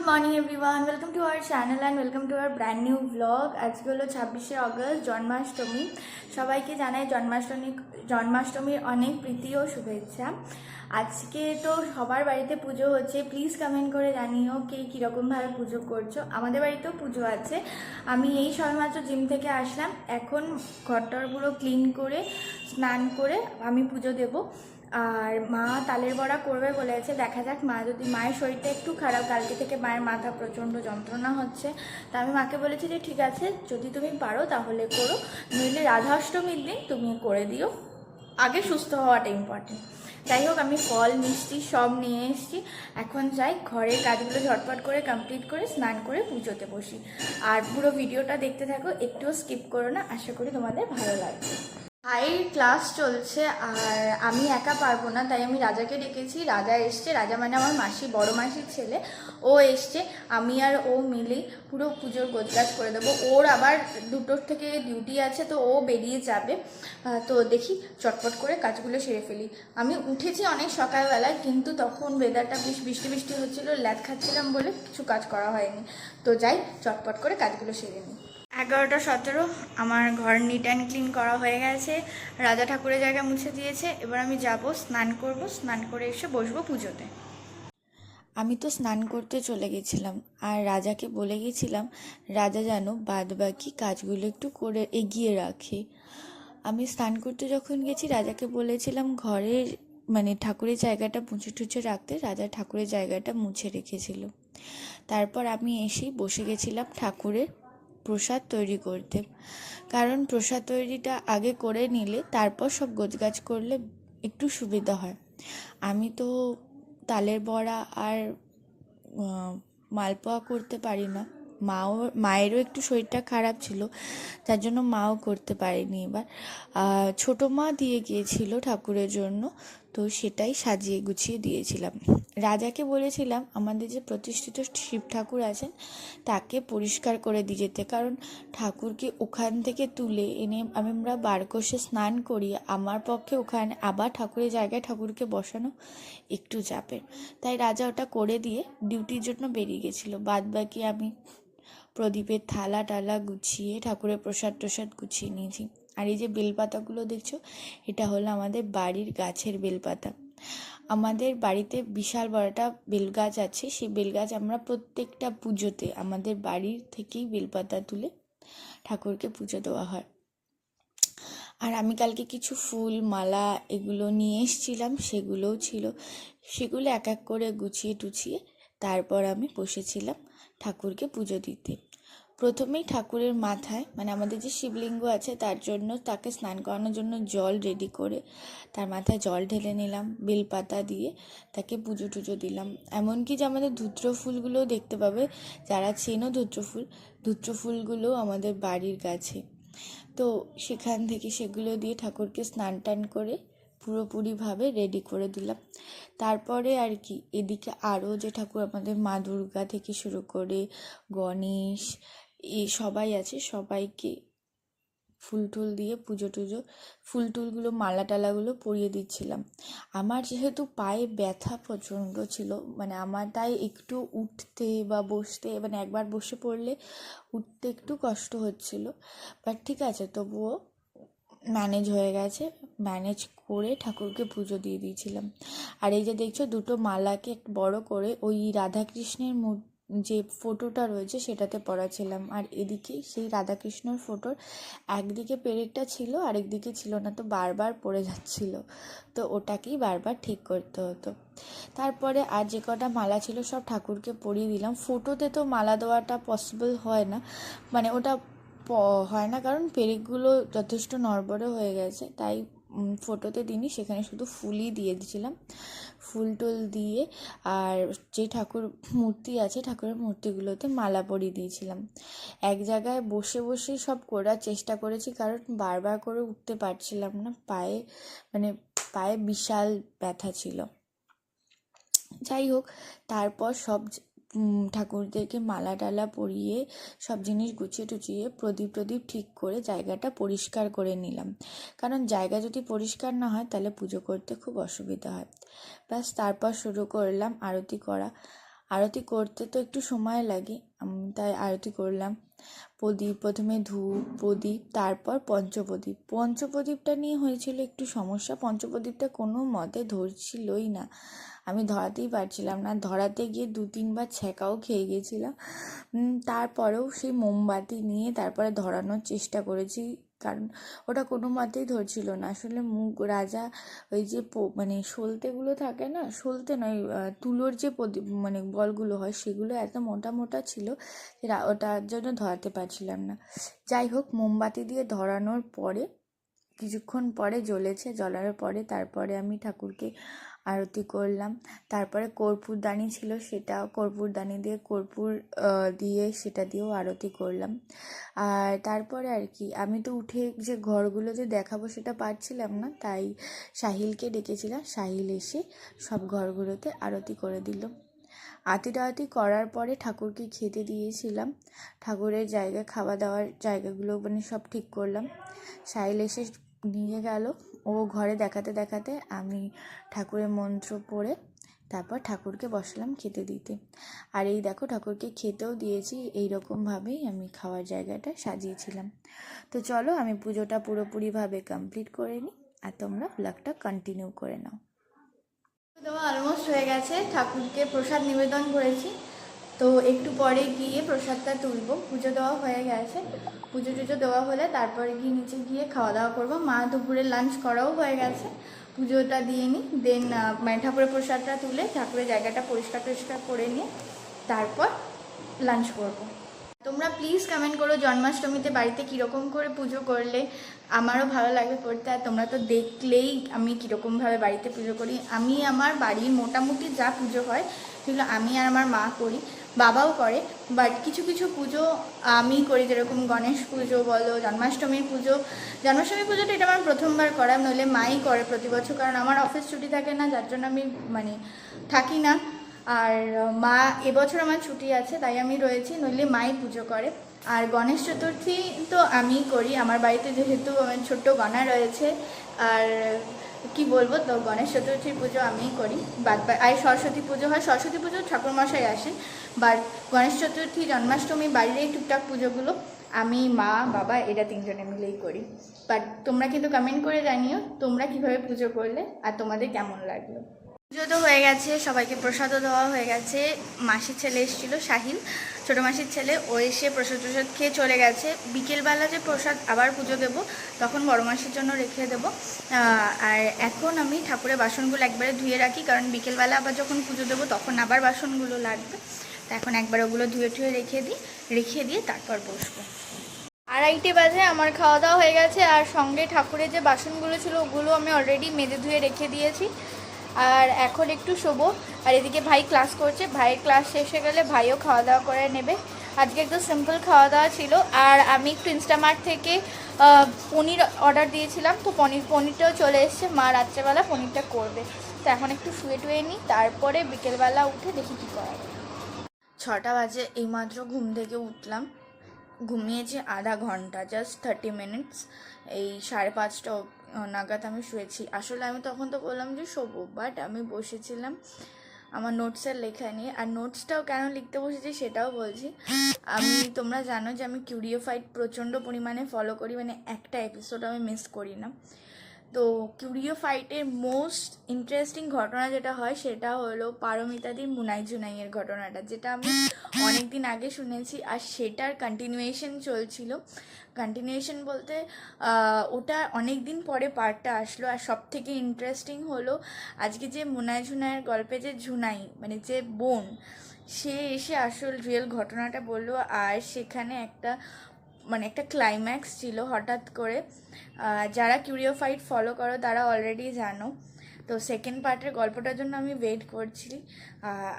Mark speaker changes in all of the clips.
Speaker 1: Good morning everyone welcome to our channel and welcome to our brand new blog আজকে হলো ছাব্বিশে August Janmashtami সবাইকে জানাই জন্মাষ্টমী, জন্মাষ্টমীর অনেক প্রীতি ও শুভেচ্ছা। আজকে তো সবার বাড়িতে পুজো হচ্ছে। প্লিজ কমেন্ট করে জানিও কে কীরকমভাবে পুজো করছ। আমাদের বাড়িতেও পুজো আছে। আমি এই সবেমাত্র জিম থেকে আসলাম। এখন ঘরটরগুলো ক্লিন করে, স্নান করে আমি পুজো দেবো। আর মা তালের বড়া করবে বলেছে, দেখা যাক মা যদি, মায়ের শরীরটা একটু খারাপ, কালকে থেকে মায়ের মাথা প্রচণ্ড যন্ত্রণা হচ্ছে। তা আমি মাকে বলেছি যে, ঠিক আছে, যদি তুমি পারো তাহলে করো, নইলে রাধাষ্টমীর দিন তুমি করে দিও। আগে সুস্থ হওয়াটা ইম্পর্টেন্ট যাই হোক, আমি ফল, মিষ্টি সব নিয়ে এসেছি। এখন যাই, ঘরের কাজগুলো ঝটপট করে কমপ্লিট করে স্নান করে পুজোতে বসি। আর পুরো ভিডিওটা দেখতে থাকো, একটুও স্কিপ করো না, আশা করি তোমাদের ভালো লাগবে। ভাইয়ের ক্লাস চলছে আর আমি একা পারব না, তাই আমি রাজাকে ডেকেছি। রাজা এসছে, রাজা মানে আমার মাসি, বড় মাসির ছেলে। ও এসছে, আমি আর ও মিলেই পুরো পুজোর গোজগাজ করে দেবো। ওর আবার দুটোর থেকে ডিউটি আছে, তো ও বেরিয়ে যাবে। তো দেখি, চটপট করে কাজগুলো সেরে ফেলি। আমি উঠেছি অনেক সকালবেলায়, কিন্তু তখন ওয়েদারটা বেশ বৃষ্টি বৃষ্টি হচ্ছিল, ল্যাদ খাচ্ছিলাম বলে কিছু কাজ করা হয়নি। তো যাই, চটপট করে কাজগুলো সেরে নিই। এগারোটা সতেরো, আমার ঘর নিট অ্যান্ড ক্লিন করা হয়ে গেছে। রাজা ঠাকুরের জায়গা মুছে দিয়েছে। এবার আমি যাব, স্নান করব, স্নান করে এসে বসবো পুজোতে। আমি তো স্নান করতে চলে গেছিলাম, আর রাজাকে বলে গেছিলাম, রাজা যেন বাদ বাকি কাজগুলো একটু করে এগিয়ে রাখে। আমি স্নান করতে যখন গেছি, রাজাকে বলেছিলাম, ঘরের মানে ঠাকুরের জায়গাটা মুছে টুছে রাখতে। রাজা ঠাকুরের জায়গাটা মুছে রেখেছিল। তারপর আমি এসেই বসে গেছিলাম ঠাকুরের প্রসাদ তৈরি করতে। কারণ প্রসাদ তৈরিটা আগে করে নিলে তারপর সব গোছগাছ করলে একটু সুবিধা হয়। আমি তো তালের বড়া আর মালপোয়া করতে পারি না। মাও, মায়েরও একটু শরীরটা খারাপ ছিল, তার জন্য মাও করতে পারেনি এবার। ছোটো মা দিয়ে গিয়েছিল ঠাকুরের জন্য তো সেটাই সাজিয়ে গুছিয়ে দিয়েছিলাম। রাজাকে বলেছিলাম, আমাদের যে প্রতিষ্ঠিত শিব ঠাকুর আছেন, তাকে পরিষ্কার করে দিয়ে যেতে। কারণ ঠাকুরকে ওখান থেকে তুলে এনে আমি আমরা বার কষে স্নান করি। আমার পক্ষে ওখানে আবার ঠাকুরের জায়গায় ঠাকুরকে বসানো একটু চাপের। তাই রাজা ওটা করে দিয়ে ডিউটির জন্য বেরিয়ে গেছিল। বাদ বাকি আমি প্রদীপের থালা টালা গুছিয়ে ঠাকুরের প্রসাদ টসাদ গুছিয়ে নিয়েছি। আর এই যে বেলপাতাগুলো দেখছ, এটা হলো আমাদের বাড়ির গাছের বেলপাতা। আমাদের বাড়িতে বিশাল বড়টা বেলগাছ আছে, সেই বেলগাছ আমরা প্রত্যেকটা পুজোতে আমাদের বাড়ির থেকেই বেলপাতা তুলে ঠাকুরকে পুজো দেওয়া হয়। আর আমি কালকে কিছু ফুল, মালা এগুলো নিয়ে এসেছিলাম, সেগুলোও ছিল। সেগুলো এক এক করে গুছিয়ে টুছিয়ে তারপর আমি বসেছিলাম ঠাকুরকে পুজো দিতে। প্রথমেই ঠাকুরের মাথায় মানে আমাদের যে শিবলিঙ্গ আছে তার জন্য তাকে স্নান করানোর জন্য জল রেডি করে তার মাথায় জল ঢেলে নিলাম, বেলপাতা দিয়ে তাকে পুজো টুজো দিলাম। এমনকি যে আমাদের ধুত্র ফুলগুলোও দেখতে পাবে, যারা চেনো ধুত্র ফুল, ধুত্র ফুলগুলো আমাদের বাড়ির গাছে। তো সেখান থেকে সেগুলো দিয়ে ঠাকুরকে স্নান টান করে পুরোপুরিভাবে রেডি করে দিলাম। তারপরে আর কি, এদিকে আরও যে ঠাকুর আমাদের মা দুর্গা থেকে শুরু করে গণেশ এই সবাই আছে, সবাইকে ফুল টুল দিয়ে পুজো টুজো, ফুল টুলগুলো, মালা টালাগুলো পরিয়ে দিচ্ছিলাম। আমার যেহেতু পায়ে ব্যথা প্রচণ্ড ছিল মানে আমার তাই একটু উঠতে বা বসতে মানে একবার বসে পড়লে উঠতে একটু কষ্ট হচ্ছিল। বাট ঠিক আছে, তবুও ম্যানেজ হয়ে গেছে, ম্যানেজ করে ঠাকুরকে পুজো দিয়ে দিয়েছিলাম। আর এই যে দেখছ, দুটো মালাকে বড় করে ওই রাধাকৃষ্ণের মূর- যে ফটোটা রয়েছে সেটাতে পড়াছিলাম। আর এদিকে সেই রাধাকৃষ্ণর ফটোর একদিকে পেরেকটা ছিল, আরেকদিকে ছিল না তো বারবার পড়ে যাচ্ছিল। তো ওটাকেই বারবার ঠিক করতে হতো। তারপরে আর যে কটা মালা ছিল সব ঠাকুরকে পরিয়ে দিলাম। ফটোতে তো মালা দেওয়াটা পসিবল হয় না। মানে ওটা হয় না কারণ পেরেকগুলো যথেষ্ট নড়বড়ে হয়ে গেছে। তাই ফটোতে দিইনি সেখানে শুধু ফুলই দিয়ে দিয়েছিলাম। ফুল টুল দিয়ে আর যে ঠাকুর মূর্তি আছে, ঠাকুরের মূর্তিগুলোতে মালা পরিয়ে দিয়েছিলাম। এক জায়গায় বসে বসে সব করার চেষ্টা করেছি, কারণ বারবার করে উঠতে পারছিলাম না। পায়ে মানে পায়ে বিশাল ব্যথা ছিল। যাই হোক, তারপর সব ঠাকুরদেরকে মালা টালা পরিয়ে সব জিনিস গুছিয়ে টুচিয়ে প্রদীপ প্রদীপ ঠিক করে জায়গাটা পরিষ্কার করে নিলাম। কারণ জায়গা যদি পরিষ্কার না হয়, তাহলে পুজো করতে খুব অসুবিধা হয়। ব্যাস, তারপর শুরু করলাম আরতি করা। আরতি করতে তো একটু সময় লাগে তাই আরতি করলাম। প্রদীপ প্রথমে ধূপ, প্রদীপ, তারপর পঞ্চপ্রদীপ। পঞ্চপ্রদীপটা নিয়ে হয়েছিল একটু সমস্যা। পঞ্চপ্রদীপটা কোনো মতে ধরছিলই না। আমি ধরাতেই পারছিলাম না। ধরাতে গিয়ে দু তিনবার ছ্যাঁকাও খেয়ে গেছিলাম। তারপরেও সেই মোমবাতি নিয়ে তারপরে ধরানোর চেষ্টা করেছি। কারণ ওটা কোনো মতেই ধরছিল না। আসলে মুখ রাজা ওই যে মানে সলতেগুলো থাকে না সলতে নয় তুলোর যে মানে বলগুলো হয় সেগুলো এত মোটা মোটা ছিল ওটার জন্য ধরাতে পারছিলাম না। যাই হোক, মোমবাতি দিয়ে ধরানোর পরে কিছুক্ষণ পরে জ্বলেছে, জ্বলার পরে তারপরে আমি ঠাকুরকে আরতি করলাম। তারপরে কর্পূরদানি ছিল, সেটা কর্পূরদানি দিয়ে কর্পূর দিয়ে সেটা দিয়েও আরতি করলাম। আর তারপরে আর কি, আমি তো উঠে যে ঘরগুলো যে দেখাবো সেটা পারছিলাম না, তাই সাহিলকে ডেকেছিলাম। সাহিল এসে সব ঘরগুলোতে আরতি করে দিল। আরতি টারতি করার পরে ঠাকুরকে খেতে দিয়েছিলাম। ঠাকুরের জায়গা, খাওয়া দাওয়ার জায়গাগুলো মানে সব ঠিক করলাম। সাহিল এসে নিয়ে গেল। ও ঘরে দেখাতে দেখাতে আমি ঠাকুরের মন্ত্র পড়ে তারপর ঠাকুরকে বসালাম খেতে দিতে। আর এই দেখো ঠাকুরকে খেতেও দিয়েছি এই রকমভাবেই আমি খাওয়ার জায়গাটা সাজিয়েছিলাম। তো চলো আমি পুজোটা পুরোপুরিভাবে কমপ্লিট করে নিই আর তোমরা ব্লগটা কন্টিনিউ করে নাও। দেওয়া অলমোস্ট হয়ে গেছে। ঠাকুরকে প্রসাদ নিবেদন করেছি। তো একটু পরে গিয়ে প্রসাদটা তুলবো। পুজো দেওয়া হয়ে গেছে। পুজো টুজো দেওয়া হলে তারপরে গিয়ে নিচে গিয়ে খাওয়া দাওয়া করব। মা দুপুরে লাঞ্চ করাও হয়ে গেছে। পুজোটা দিয়ে নিই দেন মানে ঠাকুরের প্রসাদটা তুলে ঠাকুরের জায়গাটা পরিষ্কার টরিষ্কার করে নিয়ে তারপর লাঞ্চ করব। তোমরা প্লিজ কমেন্ট করো জন্মাষ্টমীতে বাড়িতে কীরকম করে পুজো করলে আমারও ভালো লাগবে পড়তে আর তোমরা তো দেখলেই আমি কীরকমভাবে বাড়িতে পুজো করি। আমি আমার বাড়ির মোটামুটি যা পুজো হয় সেগুলো আমি আর আমার মা করি। বাবাও করে বাট কিছু কিছু পুজো আমি করি, যেরকম গণেশ পুজো বলো, জন্মাষ্টমীর পুজো। জন্মাষ্টমী পুজোটা এটা আমার প্রথমবার করা, নইলে মাই করে প্রতি বছর, কারণ আমার অফিস ছুটি থাকে না, যার জন্য আমি মানে থাকি না। আর মা, এবছর আমার ছুটি আছে, তাই আমি রয়েছি, নইলে মাই পুজো করে। আর গণেশ চতুর্থী তো আমিই করি, আমার বাড়িতে যেহেতু আমার ছোট্ট গণা রয়েছে, আর কি বলব তো, গণেশ চতুর্থীর পুজো আমিই করি। বাদ আর সরস্বতী পুজো হয়, সরস্বতী পুজো ঠাকুরমশাই আসে বাট গণেশ চতুর্থী, জন্মাষ্টমী বাড়ির এই টুকটাক পুজোগুলো আমি মা, বাবা এরা তিনজনে মিলেই করি। বাট তোমরা কিন্তু কমেন্ট করে জানিও তোমরা কীভাবে পুজো করলে আর তোমাদের কেমন লাগল। পুজো তো হয়ে গেছে, সবাইকে প্রসাদও দেওয়া হয়ে গেছে। মাসির ছেলে এসেছিল, শাহিন। ছোটো মাসির ছেলে, ও এসে প্রসাদ প্রসাদ খেয়ে চলে গেছে। বিকেলবেলা যে প্রসাদ আবার পুজো দেব, তখন বড় মাসির জন্য রেখে দেবো। আর এখন আমি ঠাকুরের বাসনগুলো একবারে ধুয়ে রাখি, কারণ বিকেলবেলা আবার যখন পুজো দেবো, তখন আবার বাসনগুলো লাগবে। তো এখন একবার ওগুলো ধুয়ে টুয়ে রেখে দিই, রেখে দিয়ে তারপর বসবো। আড়াইটে বাজে, আমার খাওয়া দাওয়া হয়ে গেছে। আর সঙ্গে ঠাকুরের যে বাসনগুলো ছিল, ওগুলো আমি অলরেডি মেজে ধুয়ে রেখে দিয়েছি। আর এখন একটু শোবো। আর এদিকে ভাই ক্লাস করছে। ভাইয়ের ক্লাস শেষ গেলে ভাইও খাওয়া দাওয়া করে নেবে। আজকে একটু সিম্পল খাওয়া দাওয়া ছিল। আর আমি একটু ইনস্টামার্ট থেকে পনির অর্ডার দিয়েছিলাম। তো পনির, পনিরটাও চলে এসছে। মা রাত্রেবেলা পনিরটা করবে। তো এখন একটু শুয়ে টুয়ে নিই। তারপরে বিকেলবেলা উঠে দেখি কী করা ছটা বাজে এইমাত্র ঘুম থেকে উঠলাম। ঘুমিয়েছি আধা ঘণ্টা জাস্ট থার্টি মিনিটস এই সাড়ে পাঁচটা নাগাদ আমি শুয়েছি। আসলে আমি তখন তো বললাম যে, শোবো। বাট আমি বসেছিলাম আমার নোটসের লেখা নিয়ে। আর নোটসটাও কেন লিখতে বসেছি সেটাও বলছি। আমি, তোমরা জানো যে, আমি কিউরিওফাইড প্রচণ্ড পরিমাণে ফলো করি। মানে একটা এপিসোড আমি মিস করি না। তো কিউরিও ফাইটের মোস্ট ইন্টারেস্টিং ঘটনা যেটা হয়, সেটা হলো পারমিতাদির মুনাই জুনাইয়ের ঘটনাটা, যেটা আমি অনেক দিন আগে শুনেছি আর সেটার কন্টিনিউয়েশন চলছিল। কন্টিনিউয়েশন বলতে ওটা অনেক দিন পরে পার্টটা আসলো আর সব থেকে ইন্টারেস্টিং হলো আজকে যে মুনাই ঝুনাইয়ের গল্পে যে ঝুনাই মানে যে বোন, সে এসে আসল রিয়েল ঘটনাটা বলল আর সেখানে একটা মানে একটা ক্লাইম্যাক্স ছিল হঠাৎ করে। যারা কিউরিও ফাইট ফলো করো, তারা অলরেডি জানো। তো সেকেন্ড পার্টের গল্পটার জন্য আমি ওয়েট করছি।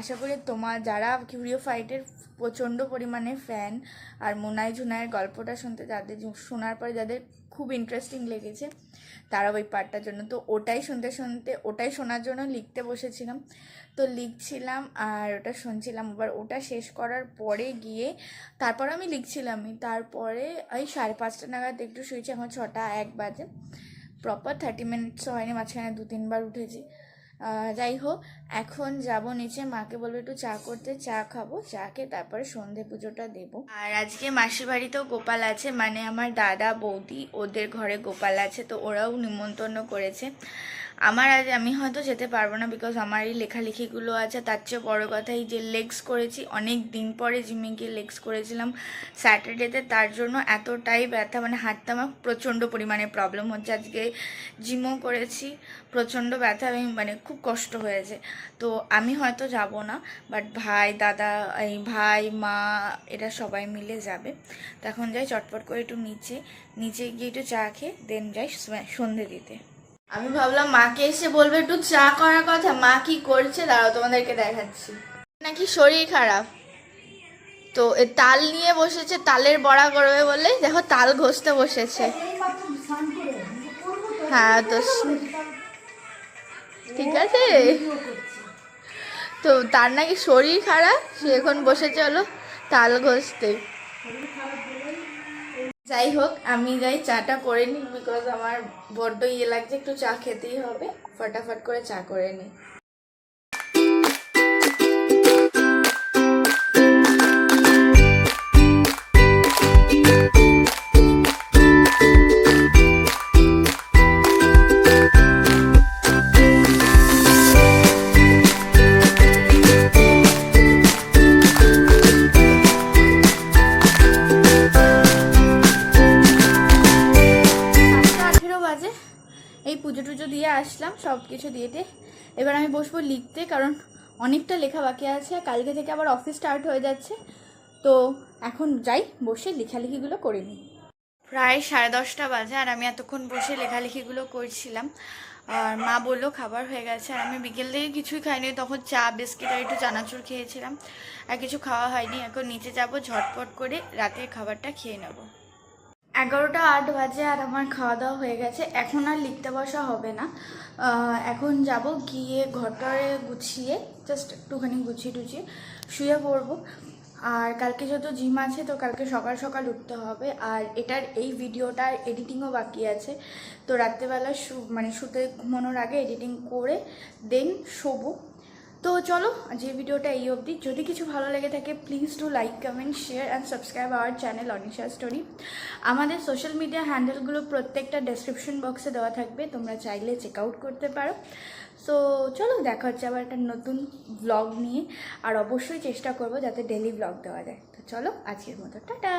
Speaker 1: আশা করি তোমার যারা কিউরিও ফাইটের প্রচণ্ড পরিমাণে ফ্যান আর মোনাই ঝুনাইয়ের গল্পটা শুনতে যাদের, শোনার পরে যাদের খুব ইন্টারেস্টিং লেগেছে তারা ওই পার্টটার জন্য। তো ওটাই শুনতে শুনতে, ওটাই শোনার জন্য লিখতে বসেছিলাম। তো লিখছিলাম আর ওটা শুনছিলাম। আবার ওটা শেষ করার পরে গিয়ে তারপর আমি লিখছিলামই তারপরে ওই সাড়ে পাঁচটা নাগাদ একটু শুয়েছি, এখন ছটা এক বাজে। প্রপার থার্টি মিনিটসও হয়নি, মাঝখানে দু তিনবার উঠেছি। যাই হোক, এখন যাব নিচে। মাকে বলব একটু চা করতে, চা খাব, চা খেয়ে তারপরে সন্ধে পুজোটা দেব। আর আজকে মাসির বাড়িতেও গোপাল আছে মানে আমার দাদা, বৌদি, ওদের ঘরে গোপাল আছে, তো ওরাও নিমন্ত্রণ করেছে। আমার আজ আমি হয়তো যেতে পারব না বিকজ আমার এই লেখালেখিগুলো আছে। তার চেয়ে বড়ো কথা এই যে লেগস করেছি, অনেক দিন পরে জিমে গিয়ে লেগস করেছিলাম স্যাটারডেতে তার জন্য এতটাই ব্যথা মানে হাঁটতে আমার প্রচণ্ড পরিমাণে প্রবলেম হচ্ছে। আজকে জিমও করেছি, প্রচণ্ড ব্যথা, আমি মানে খুব কষ্ট হয়েছে। তো আমি হয়তো যাব না বাট ভাই, দাদা, এই ভাই, মা, এরা সবাই মিলে যাবে। তো এখন যাই, চটপট করে একটু নিচে নিচে গিয়ে একটু চা খেয়ে দেন যাই সন্ধে দিতে। আমি ভাবলাম মাকে এসে বলবে একটু চা করার কথা। মা কি করছে? দাঁড়াও, তোমাদেরকে দেখাচ্ছি। নাকি শরীর খারাপ? তো এ তাল নিয়ে বসেছে, তালের বড়া করবে বলে। দেখো, তাল ঘষতে বসেছে। হ্যাঁ তো ঠিক আছে। তো তার নাকি শরীর খারাপ, সে এখন বসেছে হলো তাল ঘষতে। যাই হোক আমি যাই চাটা করে নিই বিকজ আমার বড্ড ইয়ে লাগছে, একটু চা খেতেই হবে। ফটাফট করে চা করে নিই। এই পুজো টুজো দিয়ে আসলাম সব কিছু দিয়ে দিয়ে। এবার আমি বসবো লিখতে, কারণ অনেকটা লেখা বাকি আছে কালকে থেকে আবার অফিস স্টার্ট হয়ে যাচ্ছে। তো এখন যাই, বসে লেখালেখিগুলো করে নিই। প্রায় সাড়ে দশটা বাজে, আর আমি এতক্ষণ বসে লেখালেখিগুলো করছিলাম। আর মা বলল খাবার হয়ে গেছে, আর আমি বিকেল থেকে কিছুই খাইনি, তখন চা, বিস্কিট আর একটু চানাচুর খেয়েছিলাম। আর কিছু খাওয়া হয়নি, এখন নিচে যাব, ঝটপট করে রাতের খাবারটা খেয়ে নেব। এগারোটা আট বাজে আর আমার খাওয়া দাওয়া হয়ে গেছে। এখন আর লিখতে বসা হবে না। এখন যাব গিয়ে ঘরটারে গুছিয়ে জাস্ট একটুখানি গুছিয়ে টুছিয়ে শুয়ে পড়ব। আর কালকে যত জিম আছে, তো কালকে সকাল সকাল উঠতে হবে। আর এটার এই ভিডিওটার এডিটিংও বাকি আছে। তো রাত্রেবেলা মানে শুতে ঘুমানোর আগে এডিটিং করে দেন শোবো। তো চলো যে ভিডিওটা এই অবধি। যদি কিছু ভালো লেগে থাকে please do like comment share and subscribe our channel Anisha story আমাদের সোশ্যাল মিডিয়া হ্যান্ডেলগুলো প্রত্যেকটা ডেসক্রিপশন বক্সে দেওয়া থাকবে, তোমরা চাইলে চেক আউট করতে পারো। সো চলো, দেখা হচ্ছে আবার একটা নতুন ব্লগ নিয়ে। আর অবশ্যই চেষ্টা করব যাতে ডেলি ব্লগ দেওয়া যায়। তো চলো, আজকের মতো, টাটা!